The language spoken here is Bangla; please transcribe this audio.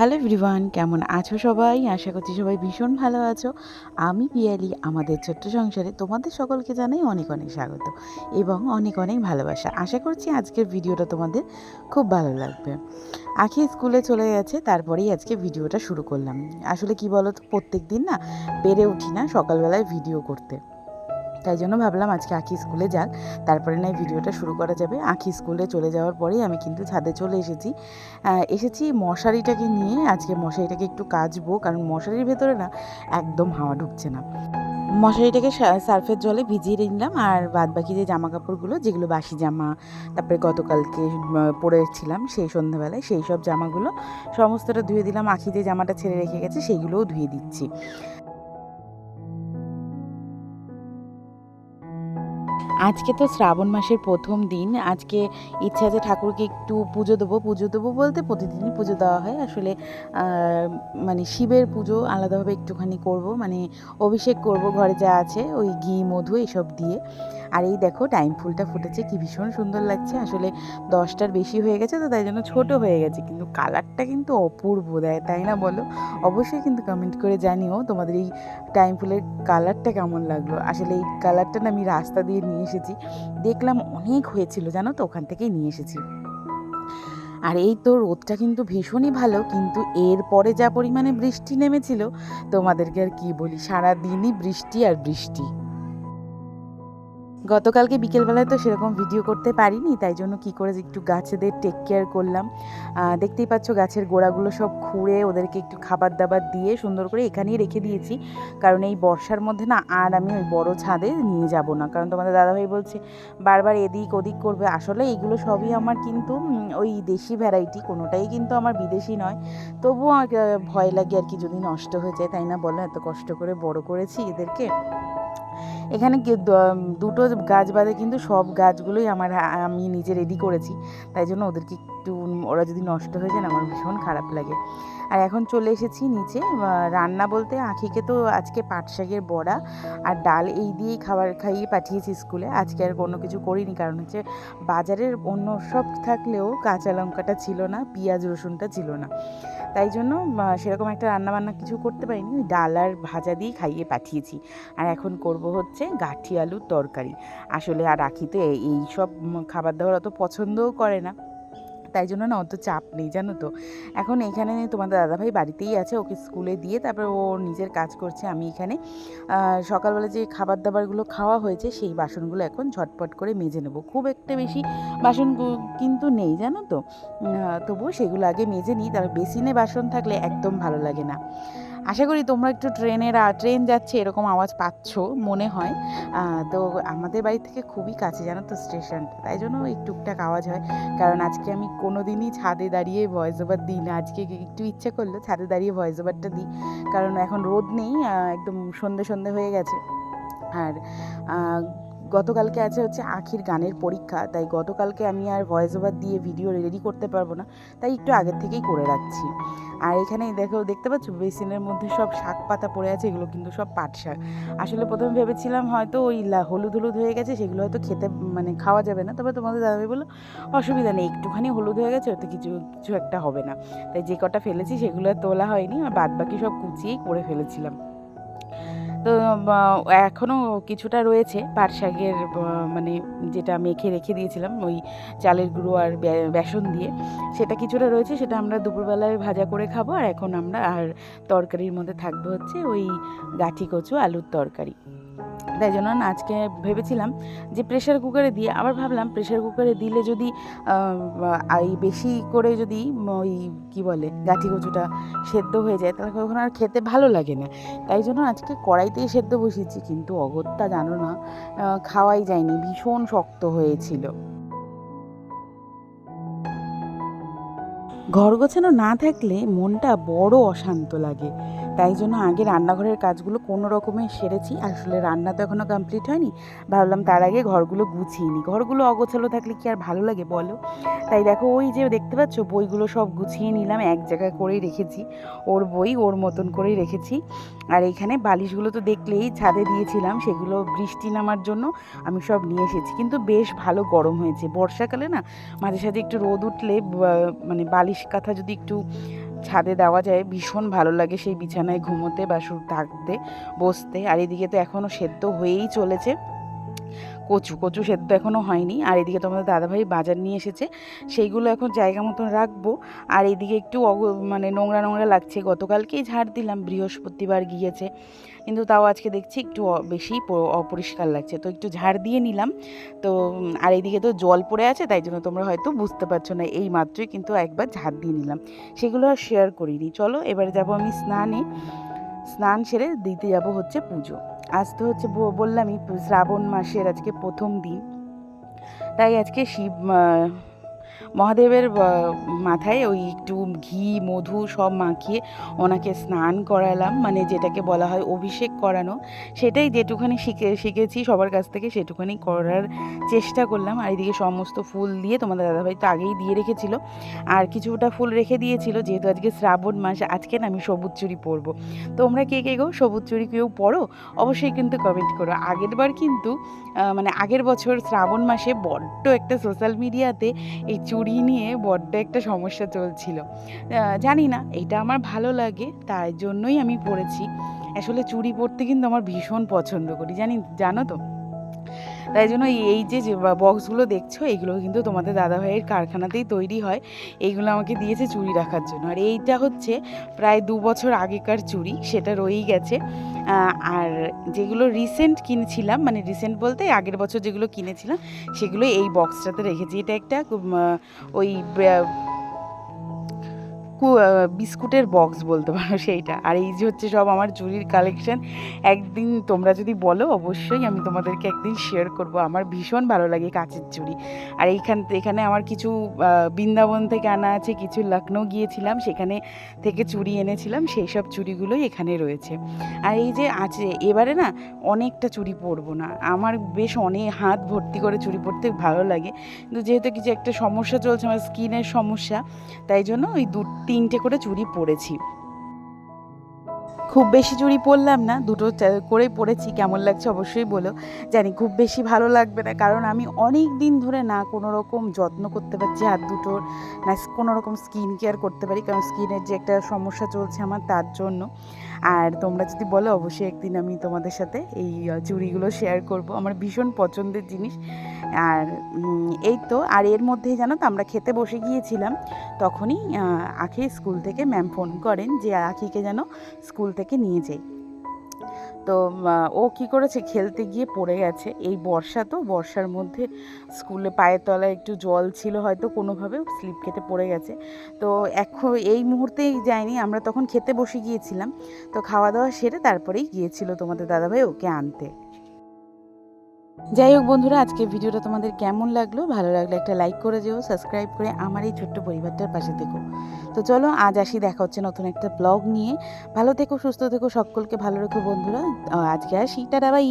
হ্যালো এভরিওয়ান, কেমন আছো সবাই? আশা করছি সবাই ভীষণ ভালো আছো। আমি পিয়ালি, আমাদের ছোট্ট সংসারে তোমাদের সকলকে জানাই অনেক অনেক স্বাগত এবং অনেক অনেক ভালোবাসা। আশা করছি আজকের ভিডিওটা তোমাদের খুব ভালো লাগবে। আখি স্কুলে চলে গেছে, তারপরেই আজকে ভিডিওটা শুরু করলাম। আসলে কি বলো তো প্রত্যেক দিন না পেরে উঠি না সকালবেলায় ভিডিও করতে। তাই জন্য ভাবলাম আজকে আখি স্কুলে যাক। তারপরে না ভিডিওটা শুরু করা যাবে। আখি স্কুলে চলে যাওয়ার পরেই আমি কিন্তু ছাদে চলে এসেছি। এসেছি মশারিটাকে নিয়ে। আজকে মশারিটাকে একটু কাচবো, কারণ মশারির ভেতরে না একদম হাওয়া ঢুকছে না। মশারিটাকে সার্ফের জলে ভিজিয়ে নিলাম। আর বাদ বাকি যে জামা কাপড়গুলো যেগুলো বাসি জামা, তারপরে গতকালকে পরেছিলাম সেই সন্ধ্যাবেলায়, সেই সব জামাগুলো, সমস্তটা ধুয়ে দিলাম। আখি যে জামাটা ছেড়ে রেখে গেছে সেইগুলোও ধুয়ে দিচ্ছি। আজকে তো শ্রাবণ মাসের প্রথম দিন। আজকে ইচ্ছা আছে ঠাকুরকে একটু পুজো দেবো পুজো দেবো বলতে প্রতিদিনই পুজো দেওয়া হয়। আসলে মানে শিবের পুজো আলাদাভাবে একটুখানি করব মানে অভিষেক করব ঘরে যা আছে, ওই ঘি, মধু এসব দিয়ে। আর এই দেখো টাইম ফুলটা ফুটেছে, কি ভীষণ সুন্দর লাগছে। আসলে দশটার বেশি হয়ে গেছে তো, তাই জন্য ছোট হয়ে গেছে। কিন্তু কালারটা কিন্তু অপূর্ব দেয় তাই না বলো? অবশ্যই কিন্তু কমেন্ট করে জানিও তোমাদের এই টাইম ফুলের কালারটা কেমন লাগল। আসলে এই কালারটা না আমি রাস্তা দিয়ে নিয়ে এসেছি। দেখলাম অনেক হয়েছিল, জানো তো? ওখান থেকেই নিয়ে এসেছি। আর এই তো রোদটা কিন্তু ভীষণই ভালো, কিন্তু এরপরে যা পরিমাণে বৃষ্টি নেমেছিল, তোমাদেরকে আর কি বলি? সারা দিনই বৃষ্টি আর বৃষ্টি। গতকালকে বিকেলবেলায় তো সেরকম ভিডিও করতে পারিনি, তাই জন্য কি করে একটু গাছেদের টেক কেয়ার করলাম। দেখতেই পাচ্ছ গাছের গোড়াগুলো সব খুঁড়ে ওদেরকে একটু খাবার দাবার দিয়ে সুন্দর করে এখানেই রেখে দিয়েছি। কারণ এই বর্ষার মধ্যে না আর আমি ওই বড় ছাদে নিয়ে যাব না। কারণ তোমাদের দাদাভাই বলছে, বারবার এদিক ওদিক করবে। আসলে এইগুলো সবই আমার কিন্তু ওই দেশি ভ্যারাইটি কোনোটাই কিন্তু আমার বিদেশি নয়। তবুও ভয় লাগে আর কি যদি নষ্ট হয়ে যায়, তাই না বলো? এত কষ্ট করে বড় করেছি এদেরকে। এখানে দুটো গাছ বাদে কিন্তু সব গাছগুলোই আমার আমি নিজে রেডি করেছি। তাই জন্য ওদেরকে একটু ওরা যদি নষ্ট হয়ে যায় আমার ভীষণ খারাপ লাগে। আর এখন চলে এসেছি নিচে। রান্না বলতে আঁখিকে তো আজকে পাট শাকের বড়া আর ডাল এই দিয়েই খাবার খাইয়ে পাঠিয়েছি স্কুলে। আজকে আর কোনো কিছু করিনি, কারণ হচ্ছে বাজারের অন্য সব থাকলেও কাঁচা লঙ্কাটা ছিল না, পেঁয়াজ রসুনটা ছিল না। তাই জন্য সেরকম একটা রান্নাবান্না কিছু করতে পারিনি। ওই ডাল আর ভাজা দিয়ে খাইয়ে পাঠিয়েছি। আর এখন করব হচ্ছে গাঠি আলুর তরকারি। আসলে আর রাখি তো এই সব খাবার দাবার অত পছন্দও করে না। তাই জন্য না অত চাপ নেই, জানো তো। এখন এখানে তোমাদের দাদাভাই বাড়িতেই আছে, ওকে স্কুলে দিয়ে তারপর ও নিজের কাজ করছে, আমি এখানে। সকালবেলা যে খাবার দাবারগুলো খাওয়া হয়েছে, সেই বাসনগুলো এখন ঝটপট করে মেজে নেব। খুব একটা বেশি বাসন কিন্তু নেই, জানো তো। তবুও সেগুলো আগে মেজে নিই তার বেসিনে বাসন থাকলে একদম ভালো লাগে না। আশা করি তোমরা একটু ট্রেনের ট্রেন যাচ্ছে এরকম আওয়াজ পাচ্ছ, মনে হয়। তো আমাদের বাড়ি থেকে খুবই কাছে জানো তো স্টেশনটা, তাই জন্য এই টুকটাক আওয়াজ হয়। কারণ আজকে আমি কোনো দিনই ছাদে দাঁড়িয়ে ভয়েস ওভার দিই না। আজকে একটু ইচ্ছে করল ছাদে দাঁড়িয়ে ভয়েস ওভারটা দিই। কারণ এখন রোদ নেই একদম সন্ধে সন্ধে হয়ে গেছে। আর গতকালকে আছে হচ্ছে আখির গানের পরীক্ষা, তাই গতকালকে আমি আর ভয়েস ওভার দিয়ে ভিডিও রেডি করতে পারব না, তাই একটু আগের থেকেই করে রাখছি। আর এখানে দেখো, দেখতে পাচ্ছ? বেসিনের মধ্যে সব শাক পাতা পড়ে আছে, এগুলো কিন্তু সব পাট শাক। আসলে প্রথমে ভেবেছিলাম হয়তো ওই হলুদ হলুদ হয়ে গেছে, সেগুলো হয়তো খেতে মানে খাওয়া যাবে না, তবে তোমাদের দাদাভাই বলল, অসুবিধা নেই, একটুখানি হলুদ হয়ে গেছে হয়তো কিছু কিছু একটা হবে না। তাই যে কটা ফেলেছি, সেগুলো তোলা হয়নি, আর বাদ বাকি সব কুচিয়েই করে ফেলেছিলাম। তো এখনও কিছুটা রয়েছে। পাট শাকের মানে যেটা মেখে রেখে দিয়েছিলাম, ওই চালের গুঁড়ো আর বেসন দিয়ে। সেটা কিছুটা রয়েছে, সেটা আমরা দুপুরবেলায় ভাজা করে খাব। আর এখন আমরা, আর তরকারির মধ্যে থাকবে হচ্ছে ওই গাঠি কচু, আলুর তরকারি। তাই জন্য আজকে ভেবেছিলাম যে প্রেশার কুকারে দিয়ে আবার ভাবলাম প্রেশার কুকারে দিলে যদি এই বেশি করে যদি ওই কী বলে গাঠি কচুটা সেদ্ধ হয়ে যায় তাহলে কখন আর খেতে ভালো লাগে না। তাই জন্য আজকে কড়াইতেই সেদ্ধ বসিয়েছি কিন্তু অগত্যা জানো না খাওয়াই যায়নি, ভীষণ শক্ত হয়েছিল। ঘর গোছানো না থাকলে মনটা বড় অশান্ত লাগে। তাই জন্য আগে রান্নাঘরের কাজগুলো কোনো রকমে সেরেছি। আসলে রান্না তো এখনও কমপ্লিট হয়নি। ভাবলাম তার আগে ঘরগুলো গুছিয়ে নিই। ঘরগুলো অগোছালো থাকলে কি আর ভালো লাগে বলো? তাই দেখো ওই যে দেখতে পাচ্ছ, বইগুলো সব গুছিয়ে নিলাম, এক জায়গায় করেই রেখেছি। ওর বই ওর মতন করেই রেখেছি। আর এখানে বালিশগুলো তো দেখলেই ছাদে দিয়েছিলাম, সেগুলো বৃষ্টি নামার জন্য আমি সব নিয়ে এসেছি। কিন্তু বেশ ভালো গরম হয়েছে। বর্ষাকালে না মাঝে সাঝে একটু রোদ উঠলে মানে বালিশ কাঁথা যদি একটু ছাদে দেওয়া যায়, ভীষণ ভালো লাগে সেই বিছানায় ঘুমোতে বা থাকতে, বসতে। আর এদিকে তো এখনও সেদ্ধ হয়েই চলেছে। কচু কচু সেদ্ধ এখনও হয়নি। আর এদিকে তোমাদের দাদাভাই বাজার নিয়ে এসেছে। সেইগুলো এখন জায়গা মতন রাখব। আর এদিকে একটু মানে নোংরা নোংরা লাগছে। গতকালকেই ঝাড় দিলাম। বৃহস্পতিবার গিয়েছে। কিন্তু তাও আজকে দেখছি একটু বেশি অপরিষ্কার লাগছে। তো একটু ঝাড় দিয়ে নিলাম। তো, আর এইদিকে তো জল পড়ে আছে, তাই জন্য তোমরা হয়তো বুঝতে পারছ না। এই মাত্রই কিন্তু একবার ঝাড় দিয়ে নিলাম। সেগুলো আর শেয়ার করিনি। চলো, এবারে যাব আমি স্নানে। স্নান সেরে দিতে যাব হচ্ছে পুজো। আজ তো হচ্ছে বললামই শ্রাবণ মাসের আজকে প্রথম দিন। তাই আজকে শিব মহাদেবের মাথায় ওই একটু ঘি, মধু সব মাখিয়ে ওনাকে স্নান করালাম। মানে যেটাকে বলা হয় অভিষেক করানো। সেটাই যেটুখানি শিখে, শিখেছি, সবার কাছ থেকে সেটুখানি করার চেষ্টা করলাম। আর এদিকে সমস্ত ফুল দিয়ে তোমাদের দাদাভাই তো আগেই দিয়ে রেখেছিল। আর কিছুটা ফুল রেখে দিয়েছিল, যেহেতু আজকে শ্রাবণ মাস, আজকে না আমি সবুজ চুরি পরবো। তোমরা কে কে গো সবুজ চুরি কেউ পরো? অবশ্যই কিন্তু কমেন্ট করো। আগের বার কিন্তু মানে আগের বছর শ্রাবণ মাসে বড্ড একটা সোশ্যাল মিডিয়াতে এই চুড়ি নিয়ে বড্ড একটা সমস্যা চলছিল। জানি না, এটা আমার ভালো লাগে, তাই জন্যই আমি পড়েছি। আসলে চুড়ি পরতে কিন্তু আমার ভীষণ পছন্দ করি, জানি, জানো তো? তাই জন্য এই- যে বক্সগুলো দেখছ এইগুলো কিন্তু তোমাদের দাদাভাইয়ের কারখানাতেই তৈরি হয়। এইগুলো আমাকে দিয়েছে চুড়ি রাখার জন্য। আর এইটা হচ্ছে প্রায় দু বছর আগেকার চুড়ি সেটা রয়েই গেছে। আর যেগুলো রিসেন্ট কিনেছিলাম মানে রিসেন্ট বলতে আগের বছর যেগুলো কিনেছিলাম, সেগুলো এই বক্সটাতে রেখেছি। এটা একটা ওই বিস্কুটের বক্স বলতে পারো সেইটা। আর এই যে হচ্ছে সব আমার চুড়ির কালেকশন একদিন তোমরা যদি বলো, অবশ্যই আমি তোমাদেরকে একদিন শেয়ার করব। আমার ভীষণ ভালো লাগে কাচের চুড়ি আর এইখান, এখানে আমার কিছু বৃন্দাবন থেকে আনা আছে, কিছু লখনৌ গিয়েছিলাম, সেখানে থেকে চুড়ি এনেছিলাম, সেই সব চুড়িগুলোই এখানে রয়েছে। আর এই যে আছে, এবারে না অনেকটা চুড়ি পরবো না। আমার বেশ অনেক হাত ভর্তি করে চুড়ি পরতে ভালো লাগে। কিন্তু যেহেতু কিছু একটা সমস্যা চলছে, আমার স্কিনের সমস্যা, তাই জন্য ওই দু তিনটে করে চুড়ি পরেছি। খুব বেশি চুড়ি পরলাম না, দুটো করেই পরেছি কেমন লাগছে অবশ্যই বলো। জানি খুব বেশি ভালো লাগবে না, কারণ আমি অনেক দিন ধরে না কোনো রকম যত্ন করতে পারছি, হাত দুটোর না কোনো রকম স্কিন কেয়ার করতে পারি, কারণ স্কিনের যে একটা সমস্যা চলছে আমার তার জন্য। আর তোমরা যদি বলো, অবশ্যই একদিন আমি তোমাদের সাথে এই চুড়িগুলো শেয়ার করব, আমার ভীষণ পছন্দের জিনিস। আর এই তো, আর এর মধ্যেই জানো তো, আমরা খেতে বসে গিয়েছিলাম, তখনই আখি স্কুল থেকে ম্যাম ফোন করেন যে, আখিকে যেন স্কুল থেকে নিয়ে যাই। তো ও কি করেছে? খেলতে গিয়ে পড়ে গেছে। এই বর্ষা তো, বর্ষার মধ্যে স্কুলে পায়ের তলায় একটু জল ছিল হয়তো কোনোভাবে, স্লিপ কেটে পড়ে গেছে। তো এখন এই মুহূর্তেই যায়নি আমরা তখন খেতে বসে গিয়েছিলাম। তো খাওয়া দাওয়া সেরে তারপরেই গিয়েছিল তোমাদের দাদাভাই ওকে আনতে। যাই হোক বন্ধুরা আজকে ভিডিওটা তোমাদের কেমন লাগল? ভালো লাগলে একটা লাইক করে যেও সাবস্ক্রাইব করে আমার এই ছোট্ট পরিবারটার পাশে থেকো। তো চলো, আজ আসি, দেখা হচ্ছে নতুন একটা ব্লগ নিয়ে। ভালো থেকো, সুস্থ থেকো, সকলকে ভালো রেখো বন্ধুরা। আজকে আসি, টাটা বাই